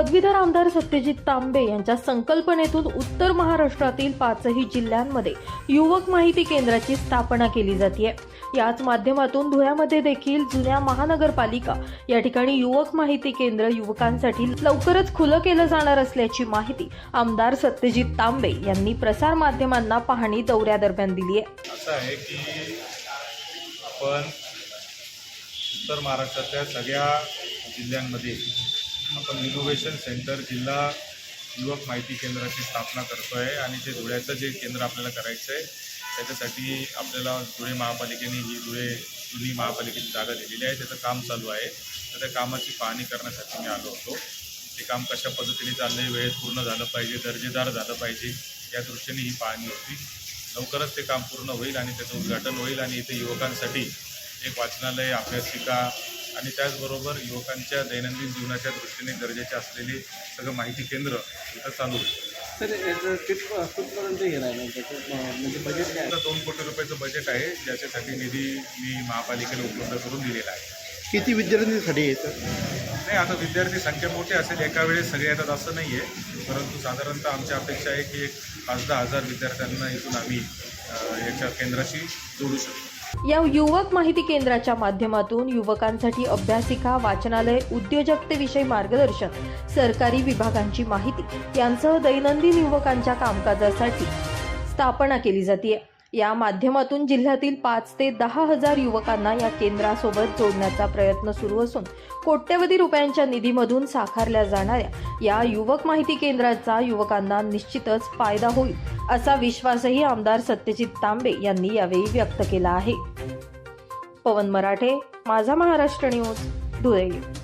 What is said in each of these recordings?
पदवीधर आमदार सत्यजित तांबे यांच्या संकल्पनेतून उत्तर महाराष्ट्रातील पाचही जिल्ह्यांमध्ये युवक माहिती केंद्राची स्थापना केली जाते याच माध्यमातून धुळ्यामध्ये देखील जुन्या महानगरपालिका या ठिकाणी युवक माहिती केंद्र युवकांसाठी लवकरच खुलं केलं जाणार असल्याची माहिती आमदार सत्यजित तांबे यांनी प्रसार माध्यमांना पाहणी दौऱ्यादरम्यान दिली आहे असं आहे की आपण उत्तर महाराष्ट्रातल्या सगळ्या जिल्ह्यांमध्ये आपण इनोव्हेशन सेंटर जिल्हा युवक माहिती केंद्राची स्थापना करतो आहे आणि ते धुळ्याचं जे केंद्र आपल्याला करायचं आहे त्याच्यासाठी आपल्याला धुळे महापालिकेने ही धुळे जुनी महापालिकेची जागा दिलेली आहे. त्याचं काम चालू आहे. तर त्या कामाची पाहणी करण्यासाठी मी आलो होतो. ते काम कशा पद्धतीने चाललं आहे वेळेत पूर्ण झालं पाहिजे दर्जेदार झालं पाहिजे या दृष्टीने ही पाहणी होती. लवकरच ते काम पूर्ण होईल आणि त्याचं उद्घाटन होईल आणि इथे युवकांसाठी एक वाचनालय अभ्यासिका आणि त्याचबरोबर युवकांच्या दैनंदिन जीवनाच्या दृष्टीने गरजेचे असलेले सगळं माहिती केंद्र इथं चालू तर याचं कुठपर्यंत आहे? त्याचं म्हणजे बजेट काय आहे? आता दोन कोटी रुपयाचं बजेट आहे ज्याच्यासाठी निधी मी महापालिकेला उपलब्ध करून दिलेला आहे. किती विद्यार्थ्यांसाठी येतं नाही आता विद्यार्थी संख्या मोठी असेल एका वेळेस सगळे येतात असं नाही आहे परंतु साधारणतः आमची अपेक्षा आहे की एक पाच दहा हजार विद्यार्थ्यांना इथून आम्ही याच्या केंद्राशी जोडू शकतो. या युवक माहिती केंद्राच्या माध्यमातून युवकांसाठी अभ्यासिका वाचनालय उद्योजकतेविषयी मार्गदर्शन सरकारी विभागांची माहिती यांसह दैनंदिन युवकांच्या कामकाजासाठी स्थापना केली जाते या माध्यमातून जिल्ह्यातील पाच ते दहा हजार युवकांना या केंद्रासोबत जोडण्याचा प्रयत्न सुरू असून कोट्यवधी रुपयांच्या निधीमधून साकारल्या जाणाऱ्या या युवक माहिती केंद्राचा युवकांना निश्चितच फायदा होईल असा विश्वासही आमदार सत्यजित तांबे यांनी यावेळी व्यक्त केला आहे. पवन मराठे माझा महाराष्ट्र न्यूज धुळे.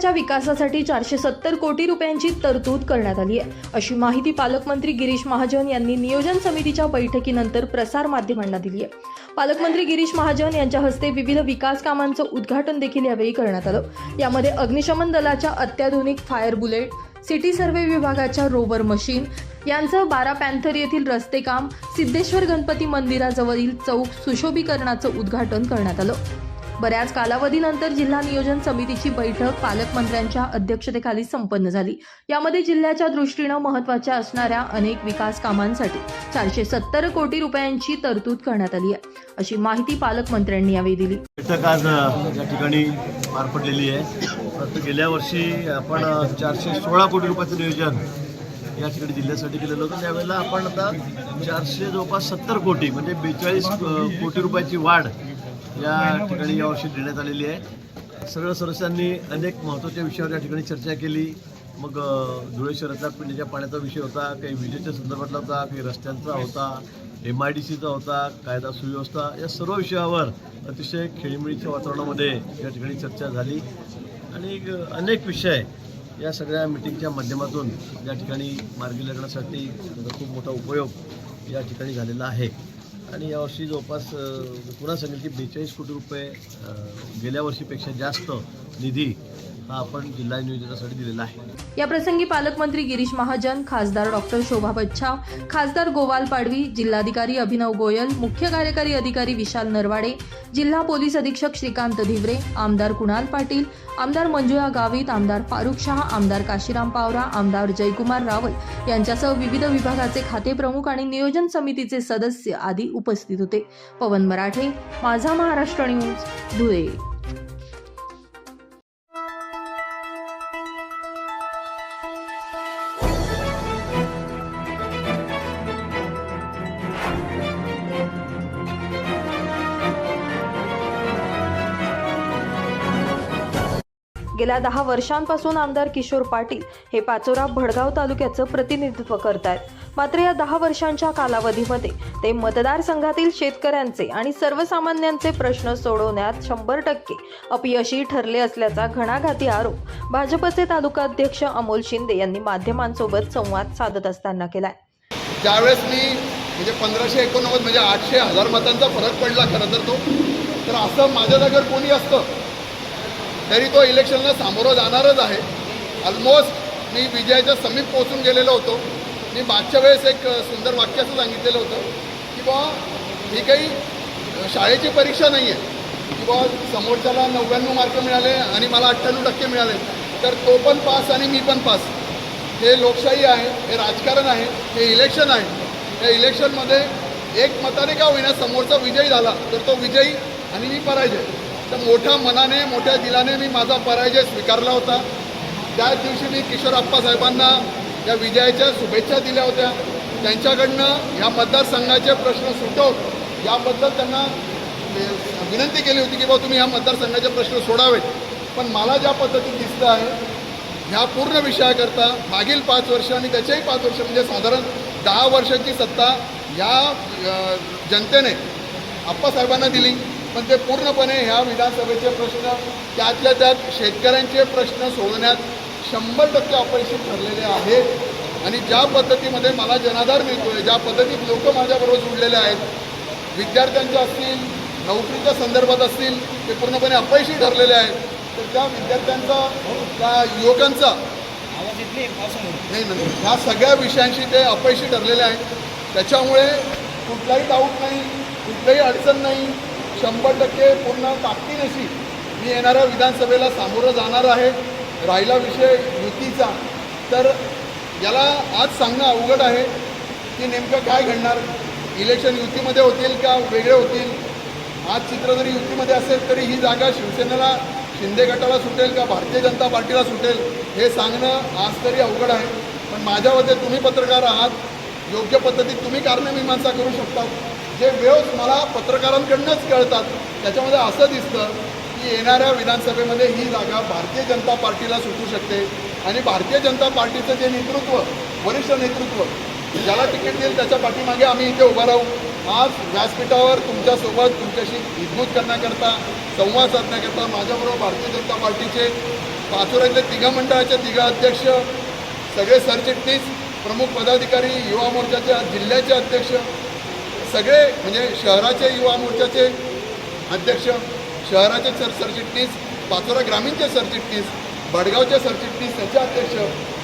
धुळे विकासासाठी चारशे सत्तर कोटी रुपयांची तरतूद करण्यात आली आहे. अशी माहिती पालकमंत्री गिरीश महाजन यांनी नियोजन समितीच्या बैठकीनंतर प्रसार माध्यमांना दिली आहे. पालकमंत्री गिरीश महाजन यांच्या हस्ते विविध विकास कामांचं उद्घाटन देखील यावेळी करण्यात आलं. यामध्ये अग्निशमन दलाच्या अत्याधुनिक फायर बुलेट सिटी सर्वे विभागाच्या रोवर मशीन यांचं बारा पॅन्थर येथील रस्ते काम सिद्धेश्वर गणपती मंदिराजवळील चौक सुशोभीकरणाचं उद्घाटन करण्यात आलं. बऱ्याच कालावधीनंतर जिल्हा नियोजन समितीची बैठक पालकमंत्र्यांच्या अध्यक्षतेखाली संपन्न झाली. यामध्ये जिल्ह्याच्या दृष्टीनं महत्त्वाच्या असणाऱ्या अनेक विकास कामांसाठी चारशे सत्तर कोटी रुपयांची तरतूद करण्यात आली आहे. अशी माहिती पालकमंत्र्यांनी यावेळी दिली. बैठक आज या ठिकाणी पार पडलेली आहे. परंतु गेल्या वर्षी आपण चारशे सोळा कोटी रुपयाचं नियोजन या ठिकाणी जिल्ह्यासाठी केलेलं होतं त्यावेळेला आपण आता चारशे जवळपास सत्तर कोटी म्हणजे बेचाळीस कोटी रुपयाची वाढ या ठिकाणी यावर्षी देण्यात आलेली आहे. सगळ्या सदस्यांनी अनेक महत्त्वाच्या विषयावर या ठिकाणी चर्चा केली. मग धुळे शहरातला पिण्याच्या पाण्याचा विषय होता काही विजेच्या संदर्भातला होता काही रस्त्यांचा होता एम आय डी सीचा होता कायदा सुव्यवस्था या सर्व विषयावर अतिशय खेळीमेळीच्या वातावरणामध्ये या ठिकाणी चर्चा झाली. आणि अनेक विषय या सगळ्या मिटिंगच्या माध्यमातून या ठिकाणी मार्गी लागण्यासाठी त्याचा खूप मोठा उपयोग या ठिकाणी झालेला आहे. आणि यावर्षी जवळपास पुन्हा सांगेल की बेचाळीस कोटी रुपये गेल्या वर्षीपेक्षा जास्त निधी हा आपण जिल्हा नियोजनासाठी दिलेला आहे. या प्रसंगी पालकमंत्री गिरीश महाजन खासदार डॉक्टर शोभा बच्छाव खासदार गोवाल पाडवी जिल्हाधिकारी अभिनव गोयल मुख्य कार्यकारी अधिकारी विशाल नरवाडे जिल्हा पोलीस अधीक्षक श्रीकांत धिवरे आमदार कुणाल पाटील आमदार मंजुळा गावित आमदार फारुख शहा आमदार काशीराम पावरा आमदार जयकुमार रावल यांच्यासह विविध विभागाचे खाते प्रमुख आणि नियोजन समितीचे सदस्य आदी उपस्थित होते. पवन मराठे माझा महाराष्ट्र न्यूज धुळे. गेल्या दहा वर्षांपासून आमदार किशोर पाटील हे पाचोरा भडगाव तालुक्याचं प्रतिनिधित्व करत आहेत मात्र या दहा वर्षांच्या कालावधीमध्ये ते मतदारसंघातील शेतकऱ्यांचे आणि सर्वसामान्यांचे प्रश्न सोडवण्यात शंभर टक्के अपयशी ठरले असल्याचा घणाघाती आरोप भाजपचे तालुकाध्यक्ष अमोल शिंदे यांनी माध्यमांसोबत संवाद साधत असताना केलाय. ज्यावेळेस मी म्हणजे पंधराशे एकोणनव्वद म्हणजे आठशे हजार मतांचा फरक पडला खरं तर तो. तर असं माझ्या जागेवर कोणी असतं तरी तो इलेक्शनला सामोरं जाणारच आहे. ऑलमोस्ट मी विजयाच्या समीप पोहोचून गेलेलो होतो. मी मागच्या वेळेस एक सुंदर वाक्य असं सांगितलेलं होतं की बा ही काही शाळेची परीक्षा नाही आहे की बा समोरच्याला नव्याण्णव मार्क मिळाले आणि मला अठ्ठ्याण्णव टक्के मिळाले. तर तो पण पास आणि मी पण पास. हे लोकशाही आहे हे राजकारण आहे हे इलेक्शन आहे. या इलेक्शनमध्ये एक मताने का होईना समोरचा विजयी झाला तर तो विजयी आणि मी पराजय. तर मोठ्या मनाने मोठ्या दिलाने मी माझा पराजय स्वीकारला होता. त्याच दिवशी मी किशोर आप्पा साहेबांना या विजयाच्या शुभेच्छा दिल्या होत्या. त्यांच्याकडनं या मतदारसंघाचे प्रश्न सुटव याबद्दल त्यांना विनंती केली होती की बाबा तुम्ही ह्या मतदारसंघाचे प्रश्न सोडावेत. पण मला ज्या पद्धतीत दिसतं आहे ह्या पूर्ण विषयाकरता मागील पाच वर्ष आणि त्याच्याही पाच वर्ष म्हणजे साधारण दहा वर्षाची सत्ता या जनतेने आप्पासाहेबांना दिली. पण ते पूर्णपणे ह्या विधानसभेचे प्रश्न त्यातल्या त्यात शेतकऱ्यांचे प्रश्न सोडवण्यात शंभर टक्के अपयशी ठरलेले आहेत. आणि ज्या पद्धतीमध्ये मला जनाधार मिळतोय ज्या पद्धतीत लोक माझ्याबरोबर जुडलेले आहेत विद्यार्थ्यांच्या असतील नोकरीच्या संदर्भात असतील ते पूर्णपणे अपयशी ठरलेले आहेत. तर त्या विद्यार्थ्यांचा त्या युवकांचा नाही नाही ह्या सगळ्या विषयांशी ते अपयशी ठरलेले आहेत. त्याच्यामुळे कुठलाही डाऊट नाही कुठलाही अडचण नाही. शंभर टक्के पूर्ण ताकदीनिशी मी येणाऱ्या विधानसभेला सामोरं जाणार आहे. राहिला विषय युतीचा. तर याला आज सांगणं अवघड आहे की नेमकं काय घडणार? इलेक्शन युतीमध्ये होतील का वेगळे होतील? आज चित्र जरी युतीमध्ये असेल तरी ही जागा शिवसेनेला शिंदे गटाला सुटेल का भारतीय जनता पार्टीला सुटेल हे सांगणं आज तरी अवघड आहे. पण माझ्या मते तुम्ही पत्रकार आहात. योग्य पद्धतीत तुम्ही कारणमीमांसा करू शकता. जे वेळच मला पत्रकारांकडनंच कळतात त्याच्यामध्ये असं दिसतं की येणाऱ्या विधानसभेमध्ये ही जागा भारतीय जनता पार्टीला सुटू शकते. आणि भारतीय जनता पार्टीचं जे नेतृत्व वरिष्ठ नेतृत्व ज्याला तिकीट देईल त्याच्या पाठीमागे आम्ही इथे उभा राहू. आज व्यासपीठावर तुमच्यासोबत तुमच्याशी हितगुज करण्याकरता संवाद साधण्याकरता माझ्याबरोबर भारतीय जनता पार्टीचे पाचोऱ्यातले तिघा मंडळाचे तिघा अध्यक्ष सगळे सरचिटणीस प्रमुख पदाधिकारी युवा मोर्चाचे जिल्ह्याचे अध्यक्ष सगळे म्हणजे शहराचे युवा मोर्चाचे अध्यक्ष शहराचे सर सरचिटणीस पाचोरा ग्रामीणचे सरचिटणीस भडगावचे सरचिटणीस त्याचे अध्यक्ष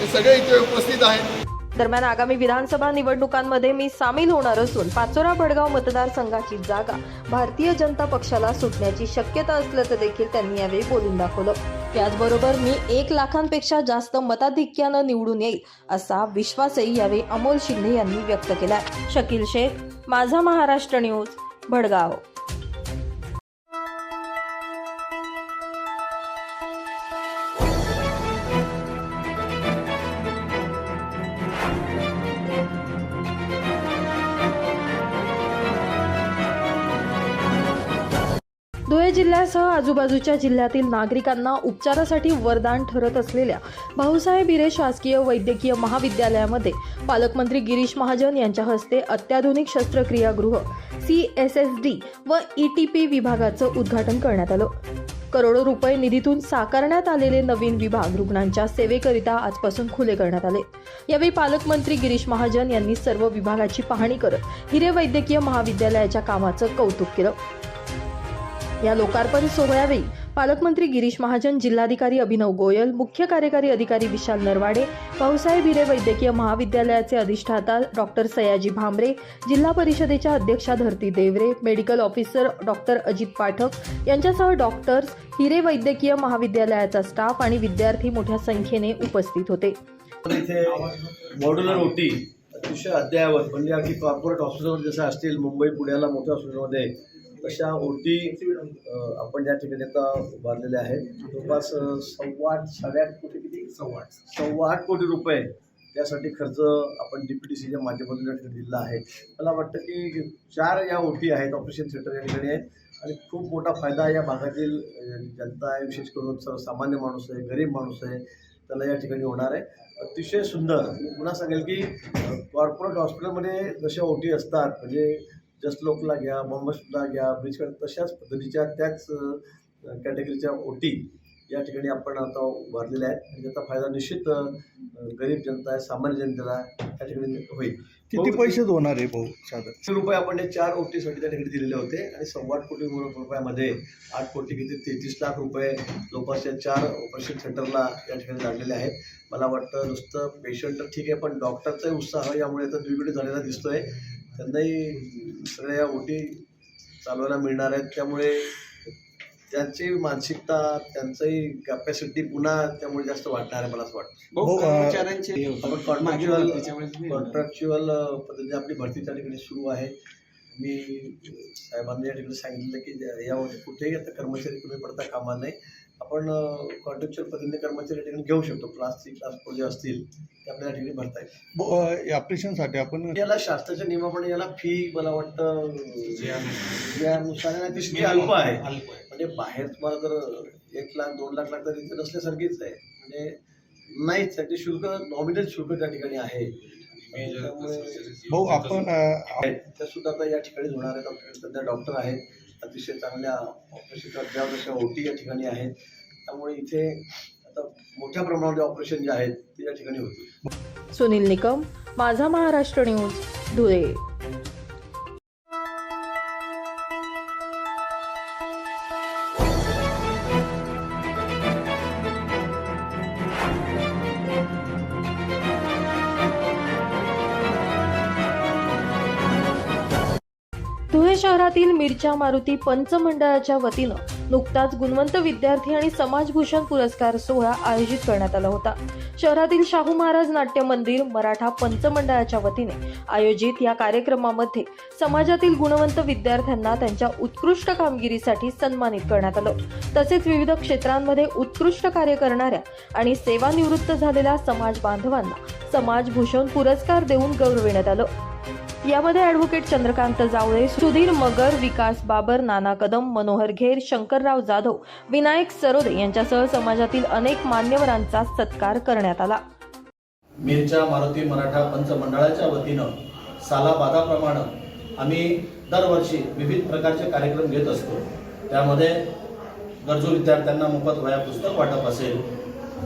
हे सगळे इथे उपस्थित आहेत. दरम्यान आगामी विधानसभा निवडणुकांमध्ये मी सामील होणार असून पाचोरा भडगाव मतदारसंघाची जागा भारतीय जनता पक्षाला सुटण्याची शक्यता असल्याचं देखील त्यांनी यावेळी बोलून दाखवलं. त्याचबरोबर मी एक लाखांपेक्षा जास्त मताधिक्यानं निवडून येईल असा विश्वासही यावेळी अमोल शिंदे यांनी व्यक्त केलाय. शकील शेख माझा महाराष्ट्र न्यूज भडगाव. धुळे जिल्ह्यासह आजूबाजूच्या जिल्ह्यातील नागरिकांना उपचारासाठी वरदान ठरत असलेल्या भाऊसाहेब हिरे शासकीय वैद्यकीय महाविद्यालयामध्ये पालकमंत्री गिरीश महाजन यांच्या हस्ते अत्याधुनिक शस्त्रक्रियागृह सी एस एस डी व ई टी पी विभागाचं उद्घाटन करण्यात आलं. करोडो रुपये निधीतून साकारण्यात आलेले नवीन विभाग रुग्णांच्या सेवेकरिता आजपासून खुले करण्यात आले. यावेळी पालकमंत्री गिरीश महाजन यांनी सर्व विभागाची पाहणी करत हिरे वैद्यकीय महाविद्यालयाच्या कामाचं कौतुक केलं. या लोकार्पण सोहळ्यावेळी पालकमंत्री गिरीश महाजन जिल्हाधिकारी अभिनव गोयल मुख्य कार्यकारी अधिकारी विशाल नरवाडे भाऊसाहेब हिरे वैद्यकीय महाविद्यालयाचे अधिष्ठाता डॉक्टर सयाजी भांबरे जिल्हा परिषदेच्या अध्यक्षा Dharti Devre medical officer doctor Ajit Pathak यांच्यासह डॉक्टर्स हिरे वैद्यकीय महाविद्यालयाचा स्टाफ आणि विद्यार्थी मोठ्या संख्येने उपस्थित होते. मॉड्युलर ओटी अतिशय अद्ययावत म्हणजे अगदी कॉर्पोरेट हॉस्पिटल जसं असतील मुंबई पुण्याला मोठ्या हॉस्पिटलमध्ये तशा ओटी आपण या ठिकाणी आता उभारलेल्या आहेत जवळपास सव्वा आठ साडेआठ कोटी किती? सव्वा आठ सव्वा आठ कोटी रुपये त्यासाठी खर्च आपण डी पी टी सीच्या माध्यमातून या ठिकाणी दिला आहे. मला वाटतं की चार या ओटी आहेत ऑपरेशन थिएटर या ठिकाणी आहेत. आणि खूप मोठा फायदा या भागातील जनता आहे विशेष करून सर्वसामान्य माणूस आहे गरीब माणूस आहे त्याला या ठिकाणी होणार आहे. अतिशय सुंदर मी पुन्हा सांगेल की कॉर्पोरेट हॉस्पिटलमध्ये जशा ओटी असतात म्हणजे जस्ट लोकला घ्या बॉम्बस्टला घ्या ब्रिजकडे तशाच पद्धतीच्या त्याच कॅटेगरीच्या ओटी या ठिकाणी आपण आता उभारलेले आहेत. आणि त्याचा फायदा निश्चित गरीब जनता आहे सामान्य जनतेला या ठिकाणी होईल. किती पैसे होणार आहे भाऊ साधारण? रुपये आपण हे चार ओटीसाठी त्या ठिकाणी दिलेले होते आणि सव्वा आठ कोटी रुपयामध्ये आठ कोटी किती तेहतीस लाख रुपये जवळपास या चार ऑपरेशन सेंटरला या ठिकाणी लागलेले आहेत. मला वाटतं नुसतं पेशंट तर ठीक आहे पण डॉक्टरचाही उत्साह यामुळे तर द्विगुणित झालेला दिसतोय. त्यांनाही सगळ्या या ओटी चालवायला मिळणार आहेत. त्यामुळे त्यांची मानसिकता त्यांचंही कॅपॅसिटी पुन्हा त्यामुळे जास्त वाढणार आहे मला असं वाटतं. हे कॉन्ट्रॅक्च्युअल. कॉन्ट्रॅक्च्युअल पद्धतीने आपली भरती त्या ठिकाणी सुरू आहे. मी साहेबांनी या ठिकाणी सांगितलं की यामध्ये कुठेही आता कर्मचारी कमी पडता कामा नये. आपण कॉन्ट्रॅक्च्युअल पद्धतीने कर्मचारी ठिकाणी घेऊ शकतो. क्लास थ्री क्लास फोर जे असतील ते आपल्या या ठिकाणी भरता येईल. ऑपरेशनसाठी आपण याला शास्त्राच्या नियमाप्रमाणे याला फी मला वाटतं यानुसार आहे. फी अल्प आहे. म्हणजे बाहेर तुम्हाला जर एक लाख दोन लाख लाख तर इथे नसल्यासारखीच आहे. म्हणजे नाहीच आहे. ते शुल्क नॉमिनल शुल्क त्या ठिकाणी आहे. त्यामुळे भाऊ आपण त्या सुद्धा आता या ठिकाणी होणार आहेत. आपल्याकडे सध्या डॉक्टर आहेत. अतिशय चांगल्या ऑपरेशन अद्याप अशा ओटी या ठिकाणी आहेत. त्यामुळे इथे आता मोठ्या प्रमाणामध्ये ऑपरेशन जे आहेत ते या ठिकाणी होते सुनील निकम माझा महाराष्ट्र न्यूज धुळे. शहरातील मिरच्या मारुती पंचमंडळाच्या वतीनं नुकताच गुणवंत विद्यार्थी आणि समाजभूषण पुरस्कार सोहळा आयोजित करण्यात आला होता. शहरातील शाहू महाराज नाट्य मंदिर मराठा पंचमंडळाच्या वतीने आयोजित या कार्यक्रमामध्ये समाजातील गुणवंत विद्यार्थ्यांना त्यांच्या उत्कृष्ट कामगिरीसाठी सन्मानित करण्यात आलं. तसेच विविध क्षेत्रांमध्ये उत्कृष्ट कार्य करणाऱ्या आणि सेवानिवृत्त झालेल्या समाज बांधवांना समाजभूषण पुरस्कार देऊन गौरविण्यात आलं. यामध्ये ॲडव्होकेट चंद्रकांत जावळे सुधीर मगर विकास बाबर नाना कदम मनोहर घेर शंकरराव जाधव विनायक सरोदे यांच्यासह समाजातील अनेक मान्यवरांचा सत्कार करण्यात आला. मिरच्या मारुती मराठा पंचमंडळाच्या वतीनं सालाबादाप्रमाणे आम्ही दरवर्षी विविध प्रकारचे कार्यक्रम घेत असतो. त्यामध्ये गरजू विद्यार्थ्यांना मोफत वया पुस्तक वाटप असेल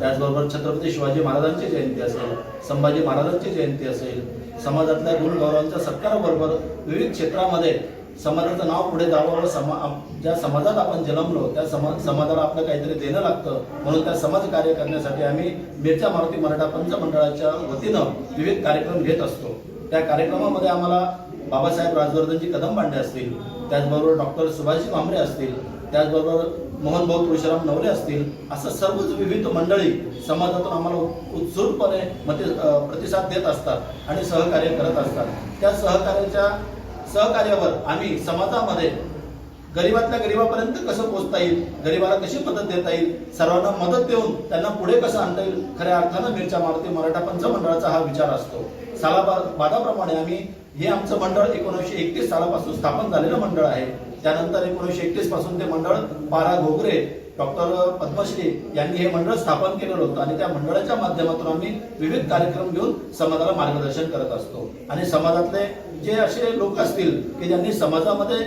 त्याचबरोबर छत्रपती शिवाजी महाराजांची जयंती असेल संभाजी महाराजांची जयंती असेल समाजातल्या गुणगौरवांच्या सत्काराबरोबर विविध क्षेत्रामध्ये समाजाचं नाव पुढे जावं समा ज्या समाजात आपण जन्मलो त्या समा समाजाला आपलं काहीतरी देणं लागतं. म्हणून त्या समाज कार्य करण्यासाठी आम्ही मिरच्या मारुती मराठा पंचमंडळाच्या वतीनं विविध कार्यक्रम घेत असतो. त्या कार्यक्रमामध्ये आम्हाला बाबासाहेब राजवर्धनजी कदम पांडे असतील त्याचबरोबर डॉक्टर सुभाषजी भांबरे असतील त्याचबरोबर मोहन भाऊ तुळशीराम नवले असतील असं सर्वच विविध मंडळी समाजातून आम्हाला उत्सुकपणे मते प्रतिसाद देत असतात आणि सहकार्य करत असतात. त्या सहकार्याच्या सहकार्यावर आम्ही समाजामध्ये गरीबातल्या गरीबापर्यंत कसं पोचता येईल गरीबाला कशी मदत देता येईल सर्वांना मदत देऊन त्यांना पुढे कसं आणता येईल खऱ्या अर्थानं मिरच्या मारुती मराठा पंचमंडळाचा हा विचार असतो. सालाबादाप्रमाणे आम्ही हे आमचं मंडळ एकोणीसशे एकतीस सालापासून स्थापन झालेलं मंडळ आहे. त्यानंतर एकोणीसशे एकतीसपासून ते मंडळ पारा घोगरे डॉक्टर पद्मश्री यांनी हे मंडळ स्थापन केलेलं होतं. आणि त्या मंडळाच्या माध्यमातून आम्ही विविध कार्यक्रम घेऊन समाजाला मार्गदर्शन करत असतो. आणि समाजातले जे असे लोक असतील की ज्यांनी समाजामध्ये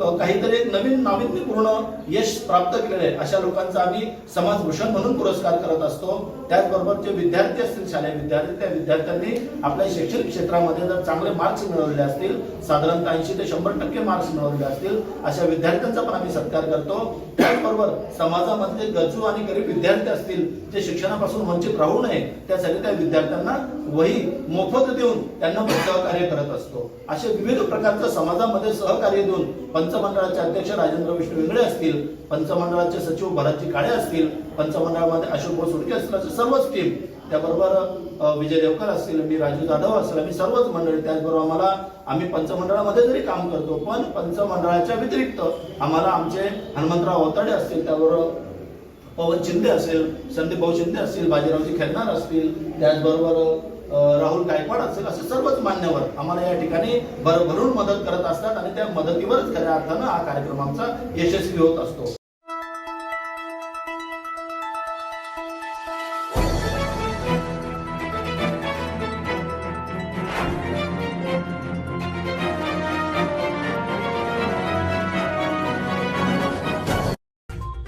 काहीतरी एक नवीन नाविन्यपूर्ण यश प्राप्त केलेलं आहे. अशा लोकांचा आम्ही समाजभूषण म्हणून पुरस्कार करत असतो. त्याचबरोबर जे विद्यार्थी असतील शालेय विद्यार्थी त्या विद्यार्थ्यांनी आपल्या शैक्षणिक क्षेत्रामध्ये जर चांगले मार्क्स मिळवले असतील साधारणतः ऐंशी ते शंभर टक्के मार्क्स मिळवलेले असतील अशा विद्यार्थ्यांचा पण आम्ही सत्कार करतो. त्याचबरोबर समाजामधले गरजू आणि गरीब विद्यार्थी असतील जे शिक्षणापासून वंचित राहू नये त्यासाठी त्या विद्यार्थ्यांना वही मोफत देऊन त्यांना सहकार्य करत असतो. असे विविध प्रकारचं समाजामध्ये सहकार्य देऊन पंचमंडळाचे अध्यक्ष राजेंद्र विष्णू वेगळे असतील पंचमंडळाचे सचिव भरतजी काळे असतील पंचमंडळामध्ये अशोक भाऊ सुडके असतील सर्वच टीम त्याबरोबर विजय देवकर असतील मी राजू जाधव असेल आम्ही सर्वच मंडळी. त्याचबरोबर आम्हाला आम्ही पंचमंडळामध्ये जरी काम करतो पण पंचमंडळाच्या व्यतिरिक्त आम्हाला आमचे हनुमंतराव अवताडे असतील त्याबरोबर पवन शिंदे असेल संदीप भाऊ शिंदे असतील बाजीरावजी खेळणार असतील त्याचबरोबर राहुल गायकवाड असेल असे सर्वच मान्यवर आम्हाला या ठिकाणी भरभरून मदत करत असतात आणि त्या मदतीवरच खऱ्या अर्थानं हा कार्यक्रम आमचा यशस्वी होत असतो.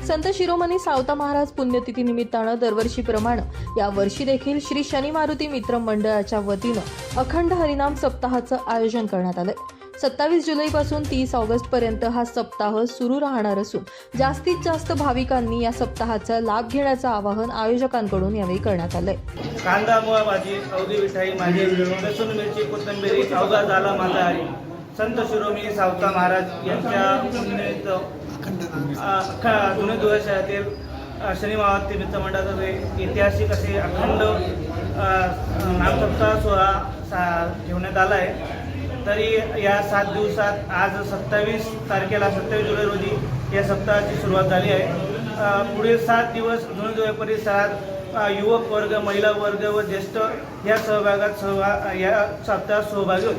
संत शिरोमणी सावता महाराज पुण्यतिथी निमित्तानं दरवर्षीप्रमाणे या वर्षी देखील श्री शनी मारुती मित्र मंडळाच्या वतीनं अखंड हरिनाम सप्ताहाचं आयोजन करण्यात आलंय. सत्तावीस जुलैपासून तीस ऑगस्ट पर्यंत हा सप्ताह सुरू राहणार असून जास्तीत जास्त भाविकांनी या सप्ताहाचा लाभ घेण्याचं आवाहन आयोजकांकडून यावेळी करण्यात आलंय. कांदा मुळा भाजी अवधी मिठाई माझी लसूण मिरची कोथिंबिरी अवघा झाला माझा संत शिरोमणी सावता महाराज यांच्या अख्खा जुने धुळे शहरातील शनी मावती मित्र ऐतिहासिक असे अखंड अ, नामसप्ताह सोहळा सा ठेवण्यात आला आहे तरी या सात दिवसात आज सत्तावीस तारखेला सत्तावीस जुलै रोजी या सप्ताहाची सुरुवात झाली आहे. पुढील सात दिवस जुने धुळे परिसरात युवक वर्ग महिला वर्ग व ज्येष्ठ या सहभागात सहभाग या सप्ताहात सहभागी होत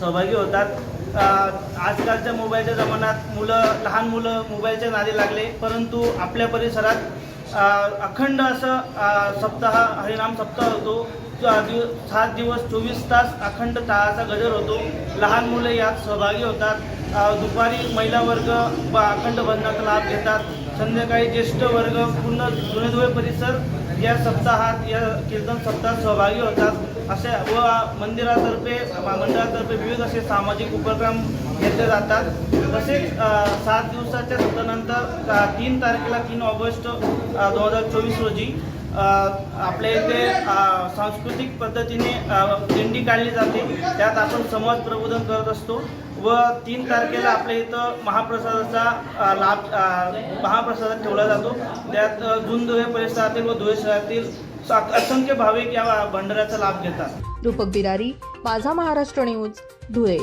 सहभागी होतात. आजकालच्या मोबाईलच्या जमान्यात मुलं लहान मुलं मोबाईलच्या नादी लागले परंतु आपल्या परिसरात अखंड असं सप्ताह हरिनाम सप्ताह होतो. दिव सात दिवस चोवीस तास अखंड ताळाचा गजर होतो. लहान मुलं यात सहभागी होतात. दुपारी महिला वर्ग व अखंड भजनाचा लाभ घेतात. संध्याकाळी ज्येष्ठ वर्ग पूर्ण जुनेधुळे परिसर या सप्ताहात या कीर्तन सप्ताहात सहभागी होतात. असे व मंदिरातर्फे मंडळातर्फे विविध असे सामाजिक उपक्रम घेतले जातात. तसेच सात दिवसाच्या सत्रानंतर तीन तारखेला तीन ऑगस्ट दोन हजार चोवीस रोजी आपल्या इथे सांस्कृतिक पद्धतीने दिंडी काढली जाते. त्यात आपण समाज प्रबोधन करत असतो. व तीन तारखेला आपल्या इथं महाप्रसादाचा लाभ महाप्रसादात ठेवला जातो. त्यात अ, जुन धुळे परिसरातील व धुळे शहरातील असंख्य भाविक या भंडाऱ्याचा लाभ घेतात. रूपक बिरारी माझा महाराष्ट्र न्यूज धुळे.